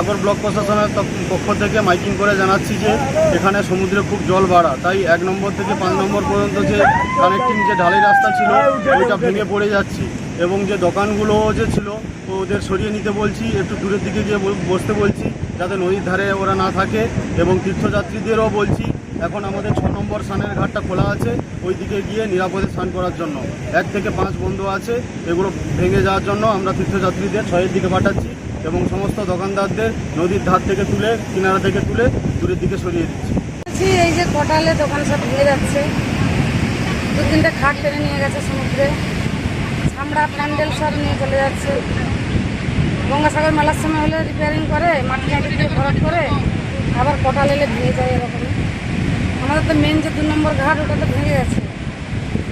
সাগর block প্রশাসনের পক্ষ থেকে মাইকিং করে জানাচ্ছি যে এখানে সমুদ্রে খুব জল বাড়া। তাই এক নম্বর থেকে পাঁচ নম্বর পর্যন্ত যে কানেক্টিং যে ঢালাই রাস্তা ছিল, ওইটা ভেঙে পড়ে যাচ্ছে। এবং যে দোকানগুলো যে ছিল, ওদের সরিয়ে নিতে বলছি, একটু দূরের দিকে গিয়ে বসতে বলছি, যাতে নদীর ধারে ওরা না থাকে। এবং তীর্থযাত্রীদেরও বলছি, এখন আমাদের ছ নম্বর স্নানের ঘাটটা খোলা আছে ওই দিকে গিয়ে নিরাপদে স্নান করার জন্য। এক থেকে পাঁচ বন্ধু আছে, এগুলো ভেঙে যাওয়ার জন্য আমরা তীর্থযাত্রীদের ছয়ের দিকে পাঠাচ্ছি। এবং সমস্ত দোকানদারদের নদীর ধার থেকে তুলে, কিনারা থেকে তুলে দূরের দিকে সরিয়ে দিচ্ছে। এই যে কোটালে দোকান সব ভেঙে যাচ্ছে। দু তিনটে খাট টেনে নিয়ে গেছে সমুদ্রে। ছামড়া প্যান্ডেল সব নিয়ে চলে যাচ্ছে। গঙ্গাসাগর মেলার সময় হলে রিপেয়ারিং করে, মাটি মাটি দিয়ে ভরাট করে, আবার কোটাল এলে ভেঙে যায় এরকম আমাদের তো মেন যে দু নম্বর ঘাট ওটা তো ভেঙে গেছে।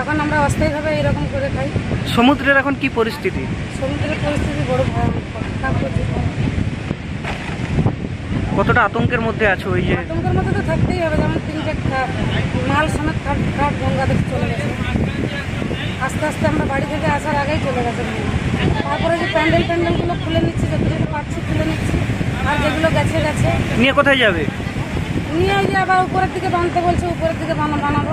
এখন আমরা অস্থায়ীভাবে এরকম করে খাই। সমুদ্রের এখন কি পরিস্থিতি? সমুদ্রের পরিস্থিতি বড় কতটা আতঙ্কের মধ্যে আছো ওই যে? আতঙ্কের মধ্যে তো থাকতেই হবে যেমন তিনটে মাল সমেত খাট খাট গঙ্গা দেখে চলে গেছে। আস্তে আস্তে আমরা বাড়ি থেকে আসার আগেই চলে গেছে নিয়ে। তারপরে যে প্যান্ডেল প্যান্ডেলগুলো খুলে নিচ্ছি যতটুকু পাচ্ছি খুলে নিচ্ছি আর যেগুলো গেছে গেছে। নিয়ে কোথায় যাবে? নিয়ে ওই যে আবার উপরের দিকে বানাতে বলছে উপরের দিকে বানা- বানাবো।